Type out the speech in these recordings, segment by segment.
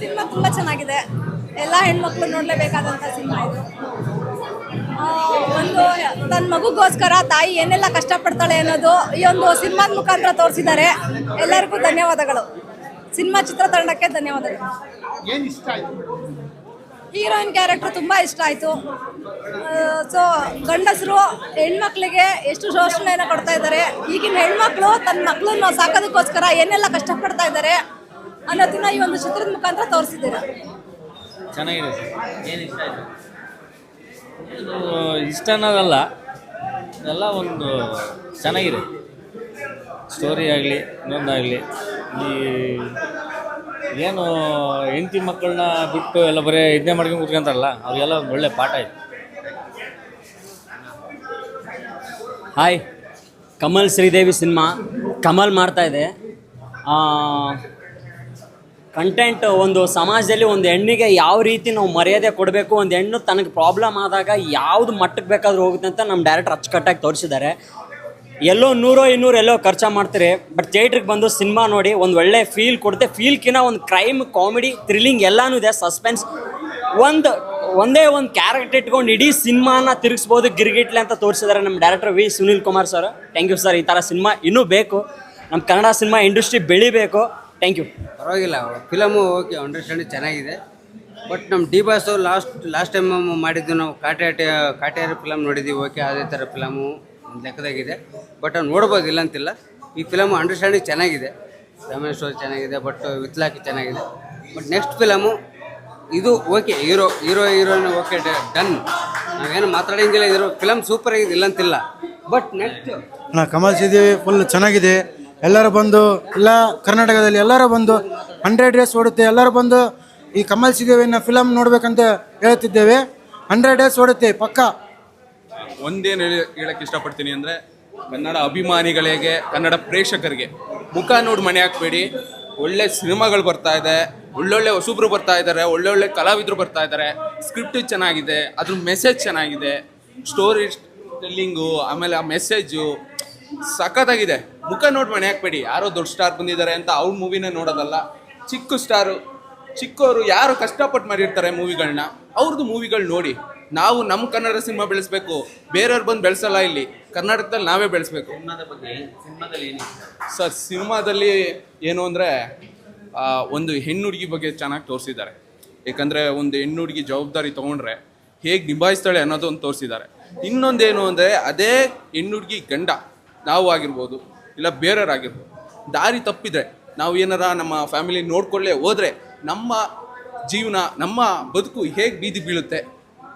Cinema ತುಂಬ ಚೆನ್ನಾಗಿದೆ. ಎಲ್ಲ ಹೆಣ್ಮಕ್ಳು ನೋಡಲೇಬೇಕಾದಂಥ ಸಿನಿಮಾ ಇದು. ಒಂದು ತನ್ನ ಮಗುಗೋಸ್ಕರ ತಾಯಿ ಏನೆಲ್ಲ ಕಷ್ಟಪಡ್ತಾಳೆ ಅನ್ನೋದು ಈ ಒಂದು ಸಿನಿಮಾದ ಮುಖಾಂತರ ತೋರಿಸಿದ್ದಾರೆ. ಎಲ್ಲರಿಗೂ ಧನ್ಯವಾದಗಳು. ಸಿನಿಮಾ ಚಿತ್ರತಂಡಕ್ಕೆ ಧನ್ಯವಾದಗಳು. ಹೀರೋಯಿನ್ ಕ್ಯಾರೆಕ್ಟರ್ ತುಂಬ ಇಷ್ಟ ಆಯಿತು. ಸೊ ಗಂಡಸರು ಹೆಣ್ಮಕ್ಳಿಗೆ ಎಷ್ಟು ಶೋಷಣೆಯನ್ನು ಕೊಡ್ತಾ ಇದ್ದಾರೆ. ಈಗಿನ ಹೆಣ್ಮಕ್ಳು ತನ್ನ ಮಕ್ಕಳನ್ನು ಸಾಕೋದಕ್ಕೋಸ್ಕರ ಏನೆಲ್ಲ ಕಷ್ಟಪಡ್ತಾ ಇದ್ದಾರೆ. ಅನ್ನೋದನ್ನ ಈ ಒಂದು ಚಿತ್ರದ ಮುಖಾಂತರ ತೋರಿಸಿದ್ದೀರಾ? ಚೆನ್ನಾಗಿದೆ. ಏನು ಇಷ್ಟ ಆಯಿತು? ಇಷ್ಟ ಅನ್ನೋದಲ್ಲ ಎಲ್ಲ ಒಂದು ಚೆನ್ನಾಗಿದೆ. ಸ್ಟೋರಿ ಆಗಲಿ, ಇನ್ನೊಂದಾಗಲಿ, ಈ ಏನು ಹೆಂಡತಿ ಮಕ್ಕಳನ್ನ ಬಿಟ್ಟು ಎಲ್ಲ ಬರೀ ಇದನ್ನೇ ಮಾಡ್ಕೊಂಡು ಕೂತ್ಕೊಂತಾರಲ್ಲ, ಅವ್ರಿಗೆಲ್ಲ ಒಂದು ಒಳ್ಳೆ ಪಾಠ ಆಯ್ತು. ಹಾಯ್ ಕಮಲ್ ಶ್ರೀದೇವಿ ಸಿನಿಮಾ ಕಮಲ್ ಮಾಡ್ತಾ ಇದೆ. ಕಂಟೆಂಟ್ ಒಂದು ಸಮಾಜದಲ್ಲಿ ಒಂದು ಹೆಣ್ಣಿಗೆ ಯಾವ ರೀತಿ ನಾವು ಮರ್ಯಾದೆ ಕೊಡಬೇಕು, ಒಂದು ಹೆಣ್ಣು ತನಗೆ ಪ್ರಾಬ್ಲಮ್ ಆದಾಗ ಯಾವುದು ಮಟ್ಟಕ್ಕೆ ಬೇಕಾದ್ರೂ ಹೋಗುತ್ತೆ ಅಂತ ನಮ್ಮ ಡೈರೆಕ್ಟರ್ ಅಚ್ಚುಕಟ್ಟಾಗಿ ತೋರಿಸಿದ್ದಾರೆ. ಎಲ್ಲೋ ನೂರೋ ಇನ್ನೂರು ಎಲ್ಲೋ ಖರ್ಚು ಮಾಡ್ತೀರಿ ಬಟ್ ಥಿಯೇಟ್ರಿಗೆ ಬಂದು ಸಿನಿಮಾ ನೋಡಿ ಒಂದು ಒಳ್ಳೆ ಫೀಲ್ ಕೊಡುತ್ತೆ. ಫೀಲ್ಕಿನ ಒಂದು ಕ್ರೈಮ್ ಕಾಮಿಡಿ ಥ್ರಿಲ್ಲಿಂಗ್ ಎಲ್ಲನೂ ಇದೆ ಸಸ್ಪೆನ್ಸ್ ಒಂದು, ಒಂದೇ ಒಂದು ಕ್ಯಾರೆಕ್ಟರ್ ಇಟ್ಕೊಂಡು ಇಡೀ ಸಿನಿಮಾನ ತಿರುಗಿಸ್ಬೋದು ಗಿರ್ಗಿಟ್ಲೆ ಅಂತ ತೋರಿಸಿದ್ದಾರೆ ನಮ್ಮ director V Sunil Kumar sir thank you sir ಈ ಥರ ಸಿನಿಮಾ ಇನ್ನೂ ಬೇಕು. ನಮ್ಮ ಕನ್ನಡ ಸಿನಿಮಾ ಇಂಡಸ್ಟ್ರಿ ಬೆಳಿಬೇಕು. ಥ್ಯಾಂಕ್ ಯು ಪರವಾಗಿಲ್ಲ ಫಿಲಮು ಓಕೆ ಅಂಡರ್ಸ್ಟ್ಯಾಂಡಿಂಗ್ ಚೆನ್ನಾಗಿದೆ. ಬಟ್ ನಮ್ಮ D boss last last time ಮಾಡಿದ್ದು ನಾವು ಕಾಟ್ಯಾಟ, ಕಾಟ್ಯಾರ ಫಿಲಮ್ ನೋಡಿದ್ದೀವಿ ಓಕೆ ಅದೇ ಥರ ಫಿಲಮು ಒಂದು ಲೆಕ್ಕದಾಗಿದೆ. ಬಟ್ ಅವ್ನು ನೋಡ್ಬೋದು ಇಲ್ಲ ಅಂತಿಲ್ಲ ಈ ಫಿಲಮು ಅಂಡರ್ಸ್ಟ್ಯಾಂಡಿಂಗ್ ಚೆನ್ನಾಗಿದೆ. ರಮೇಶ್ ಸ್ಟೋರಿ ಚೆನ್ನಾಗಿದೆ ಬಟ್ ವಿತ್ಲಾಕಿ ಚೆನ್ನಾಗಿದೆ. ಬಟ್ ನೆಕ್ಸ್ಟ್ ಫಿಲಮು ಇದು okay hero hero heroine okay done ನಾವೇನು ಮಾತಾಡೋಂಗಿಲ್ಲ ಇರೋ ಫಿಲಮ್ ಸೂಪರ್ ಆಗಿದೆ ಇಲ್ಲ ಅಂತಿಲ್ಲ ಬಟ್ ನೆಕ್ಸ್ಟ್ ನಾ ಕಮಲ್ ಸಿದ್ದೀವಿ ಫುಲ್ ಚೆನ್ನಾಗಿದೆ. ಎಲ್ಲರೂ ಬಂದು ಎಲ್ಲ ಕರ್ನಾಟಕದಲ್ಲಿ ಎಲ್ಲರೂ ಬಂದು ಹಂಡ್ರೆಡ್ ಡೇಸ್ ಓಡುತ್ತೆ, ಎಲ್ಲರೂ ಬಂದು ಈ ಕಮಲ್ ಸಿದ್ದೇವಿನ ಫಿಲಮ್ ನೋಡ್ಬೇಕಂತ ಹೇಳ್ತಿದ್ದೇವೆ. ಹಂಡ್ರೆಡ್ ಡೇಸ್ ಓಡುತ್ತೆ, ಪಕ್ಕ. ಒಂದೇನು ಹೇಳಿ ಹೇಳಕ್ಕೆ ಇಷ್ಟಪಡ್ತೀನಿ ಅಂದರೆ, ಕನ್ನಡ ಅಭಿಮಾನಿಗಳಿಗೆ, ಕನ್ನಡ ಪ್ರೇಕ್ಷಕರಿಗೆ, ಮುಖ ನೋಡಿ ಮನೆ ಹಾಕ್ಬೇಡಿ. ಒಳ್ಳೆ ಸಿನಿಮಾಗಳು ಬರ್ತಾ ಇದೆ, ಒಳ್ಳೊಳ್ಳೆ ಹೊಸಬ್ರು ಬರ್ತಾ ಇದ್ದಾರೆ ಒಳ್ಳೊಳ್ಳೆ ಕಲಾವಿದರು ಬರ್ತಾ ಇದ್ದಾರೆ ಸ್ಕ್ರಿಪ್ಟ್ ಚೆನ್ನಾಗಿದೆ, ಅದ್ರ ಮೆಸೇಜ್ ಚೆನ್ನಾಗಿದೆ ಸ್ಟೋರಿ ಟೆಲ್ಲಿಂಗು ಆಮೇಲೆ ಆ ಮೆಸೇಜು ಸಖತ್ತಾಗಿದೆ. ಮುಖ ನೋಡಿ ಮನೆ ಹಾಕ್ಬೇಡಿ. ಯಾರೋ ದೊಡ್ಡ ಸ್ಟಾರ್ ಬಂದಿದ್ದಾರೆ ಅಂತ ಅವ್ರ ಮೂವಿನ ನೋಡೋದಲ್ಲ. ಚಿಕ್ಕ ಸ್ಟಾರು ಚಿಕ್ಕವರು ಯಾರು ಕಷ್ಟಪಟ್ಟು ಮಾಡಿರ್ತಾರೆ ಮೂವಿಗಳನ್ನ ಅವ್ರದ್ದು ಮೂವಿಗಳು ನೋಡಿ. ನಾವು ನಮ್ಮ ಕನ್ನಡ ಸಿನಿಮಾ ಬೆಳೆಸಬೇಕು. ಬೇರೆಯವ್ರು ಬಂದು ಬೆಳೆಸಲ್ಲ ಇಲ್ಲಿ. ಕರ್ನಾಟಕದಲ್ಲಿ ನಾವೇ ಬೆಳೆಸ್ಬೇಕು. ಸರ್ ಸಿನಿಮಾದಲ್ಲಿ ಏನು ಅಂದರೆ ಒಂದು ಹೆಣ್ಣು ಹುಡುಗಿ ಬಗ್ಗೆ ಚೆನ್ನಾಗಿ ತೋರಿಸಿದ್ದಾರೆ. ಏಕೆಂದರೆ ಒಂದು ಹೆಣ್ಣು ಹುಡುಗಿ ಜವಾಬ್ದಾರಿ ತೊಗೊಂಡ್ರೆ ಹೇಗೆ ನಿಭಾಯಿಸ್ತಾಳೆ ಅನ್ನೋದೊಂದು ತೋರಿಸಿದ್ದಾರೆ. ಇನ್ನೊಂದೇನು ಅಂದರೆ ಅದೇ ಹೆಣ್ಣು ಹುಡುಗಿ ಗಂಡ. ನಾವು ಆಗಿರ್ಬೋದು, ಇಲ್ಲ ಬೇರೆಯವರಾಗಿರ್ಬೋದು, ದಾರಿ ತಪ್ಪಿದ್ರೆ ನಾವು ಏನಾರ ನಮ್ಮ ಫ್ಯಾಮಿಲಿ ನೋಡ್ಕೊಳ್ಳೆ ಹೋದರೆ ನಮ್ಮ ಜೀವನ, ನಮ್ಮ ಬದುಕು ಹೇಗೆ ಬೀದಿ ಬೀಳುತ್ತೆ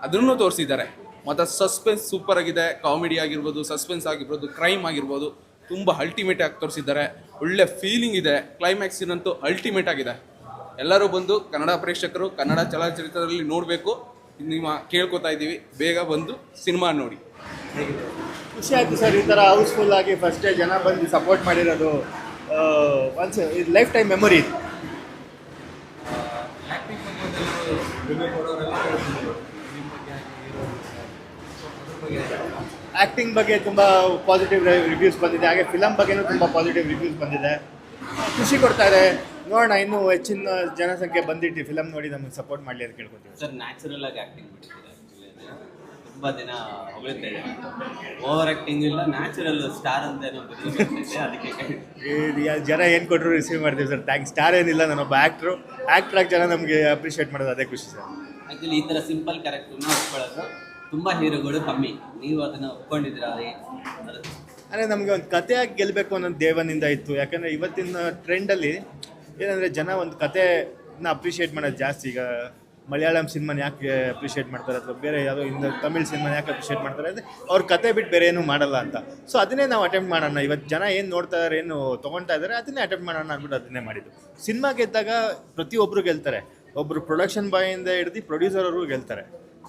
ಅದನ್ನು ತೋರಿಸಿದ್ದಾರೆ. ಮತ್ತು ಸಸ್ಪೆನ್ಸ್ ಸೂಪರ್ ಆಗಿದೆ ಕಾಮಿಡಿ ಆಗಿರ್ಬೋದು ಸಸ್ಪೆನ್ಸ್ ಆಗಿರ್ಬೋದು ಕ್ರೈಮ್ ಆಗಿರ್ಬೋದು, ತುಂಬ ಅಲ್ಟಿಮೇಟ್ ಆಗಿ ತೋರಿಸಿದ್ದಾರೆ. ಒಳ್ಳೆ ಫೀಲಿಂಗ್ ಇದೆ ಕ್ಲೈಮ್ಯಾಕ್ಸಿನಂತೂ ಅಲ್ಟಿಮೇಟ್ ಆಗಿದೆ. ಎಲ್ಲರೂ ಬಂದು ಕನ್ನಡ ಪ್ರೇಕ್ಷಕರು, ಕನ್ನಡ ಚಲನಚಿತ್ರದಲ್ಲಿ ನೋಡಬೇಕು, ನಿಮ್ಮ ಕೇಳ್ಕೊತಾ ಇದ್ದೀವಿ, ಬೇಗ ಬಂದು ಸಿನಿಮಾ ನೋಡಿ. ಖುಷಿ ಆಯ್ತು ಸರ್, ಈ ಥರ ಹೌಸ್ಫುಲ್ ಆಗಿ ಫಸ್ಟೇ ಜನ ಬಂದು ಸಪೋರ್ಟ್ ಮಾಡಿರೋದು ಒನ್ಸ್ ಇದು ಲೈಫ್ ಟೈಮ್ ಮೆಮೊರಿ ಇದು ಆ್ಯಕ್ಟಿಂಗ್ ಬಗ್ಗೆ ತುಂಬ ಪಾಸಿಟಿವ್ ರಿವ್ಯೂಸ್ ಬಂದಿದೆ, ಹಾಗೆ ಫಿಲಮ್ ಬಗ್ಗೆನೂ ತುಂಬ ಪಾಸಿಟಿವ್ ರಿವ್ಯೂಸ್ ಬಂದಿದೆ. ಖುಷಿ ಕೊಡ್ತಾ ಇದೆ. ನೋಡೋಣ, ಇನ್ನೂ ಹೆಚ್ಚಿನ ಜನಸಂಖ್ಯೆ ಬಂದಿಟ್ಟು ಫಿಲಮ್ ನೋಡಿ ನಮಗೆ ಸಪೋರ್ಟ್ ಮಾಡಲಿ ಅಂತ ಕೇಳ್ಕೊತೀವಿ. ಸರ್ ನ್ಯಾಚುರಲ್ ಆಗಿ ಆ್ಯಕ್ಟಿಂಗ್ ಬಿಟ್ಟಿದ್ದಾರೆ. ತುಂಬಾ ದಿನ ಓವರ್ ಆ್ಯಕ್ಟಿಂಗ್ ಇಲ್ಲ ನ್ಯಾಚುರಲ್ ಸ್ಟಾರ್ ಅಂತ ಏನೋ ಅದಕ್ಕೆ ಜನ ಏನು ಕೊಟ್ಟರು ರಿಸೀವ್ ಮಾಡ್ತೀವಿ ಸರ್ ಥ್ಯಾಂಕ್ಸ್ ಸ್ಟಾರ್ ಏನಿಲ್ಲ ನಾನೊಬ್ಬ ಆಕ್ಟರ್ ಆ್ಯಕ್ಟ್ರಾಗಿ ಜನ ನಮಗೆ ಅಪ್ರಿಷಿಯೇಟ್ ಮಾಡೋದು ಅದೇ ಖುಷಿ ಸರ್ ಆ್ಯಕ್ಚುಲಿ ಈ ಥರ ಸಿಂಪಲ್ ಕ್ಯಾರೆಕ್ಟರ್ನ ಒಪ್ಕೊಳ್ಳೋದು ತುಂಬ ಹೀರೋಗಳು ಕಮ್ಮಿ. ನೀವು ಅದನ್ನು ಒಪ್ಕೊಂಡಿದ್ದೀರಾ? ಅದು ಅಂದರೆ ನಮಗೆ ಒಂದು ಆಗಿ ಗೆಲ್ಲಬೇಕು ಅನ್ನೋದು ದೇವನಿಂದ ಇತ್ತು. ಯಾಕಂದರೆ ಇವತ್ತಿನ ಟ್ರೆಂಡಲ್ಲಿ ಏನಂದರೆ ಜನ ಒಂದು ಕಥೆನ ಅಪ್ರಿಷಿಯೇಟ್ ಮಾಡೋದು ಜಾಸ್ತಿ ಈಗ. ಮಲಯಾಳಂ ಸಿನಿಮಾನ ಯಾಕೆ ಅಪ್ರಿಷಿಯೇಟ್ ಮಾಡ್ತಾರೆ ಅಥವಾ ಬೇರೆ ಯಾವುದೋ ಇಂದ ತಮಿಳ್ ಸಿನಿಮಾನ ಯಾಕೆ ಅಪ್ರಿಷಿಯೇಟ್ ಮಾಡ್ತಾರೆ ಅಂದರೆ ಅವ್ರ ಕತೆ ಬಿಟ್ಟು ಬೇರೆ ಏನೂ ಮಾಡಲ್ಲ ಅಂತ. ಸೊ ಅದನ್ನೇ ನಾವು ಅಟೆಂಪ್ಟ್ ಮಾಡೋಣ. ಇವತ್ತು ಜನ ಏನು ನೋಡ್ತಾ ಇದ್ದಾರೆ ಏನು ತೊಗೊಳ್ತಾ ಇದ್ದಾರೆ ಅದನ್ನೇ ಅಟೆಂಪ್ಟ್ ಮಾಡೋಣ ಅಂದ್ಬಿಟ್ಟು ಅದನ್ನೇ ಮಾಡಿದ್ದು. ಸಿನಿಮಾ ಗೆದ್ದಾಗ ಪ್ರತಿಯೊಬ್ಬರು ಗೆಲ್ತಾರೆ. ಒಬ್ಬರು ಪ್ರೊಡಕ್ಷನ್ ಬಾಯಿಂದ ಹಿಡ್ದು ಪ್ರೊಡ್ಯೂಸರ್ ಅವರು ಗೆಲ್ತಾರೆ.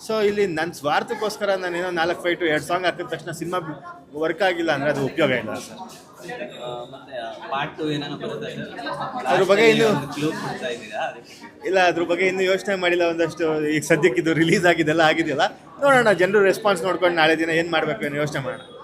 ಸೊ ಇಲ್ಲಿ ನನ್ನ ಸ್ವಾರ್ಥಕ್ಕೋಸ್ಕರ ನಾನೇನೋ ನಾಲ್ಕು ಫೈಟು ಎರಡು ಸಾಂಗ್ ಹಾಕಿದ ತಕ್ಷಣ ಸಿನಿಮಾ ವರ್ಕ್ ಆಗಿಲ್ಲ ಅಂದರೆ ಅದು ಉಪಯೋಗ ಇಲ್ಲ ಸರ್. ಪಾರ್ಟ್ ಅದ್ರ ಬಗ್ಗೆ ಇನ್ನು- ಇಲ್ಲ, ಅದ್ರ ಬಗ್ಗೆ ಇನ್ನೂ ಯೋಚನೆ ಮಾಡಿಲ್ಲ ಒಂದಷ್ಟು. ಈಗ ಸದ್ಯಕ್ಕೆ ಇದು ರಿಲೀಸ್ ಆಗಿದೆಲ್ಲ ಆಗಿದೆಯಲ್ಲ. ನೋಡೋಣ, ಜನರು ರೆಸ್ಪಾನ್ಸ್ ನೋಡ್ಕೊಂಡು ನಾಳೆ ದಿನ ಏನು ಮಾಡಬೇಕು ಯೋಚನೆ ಮಾಡೋಣ.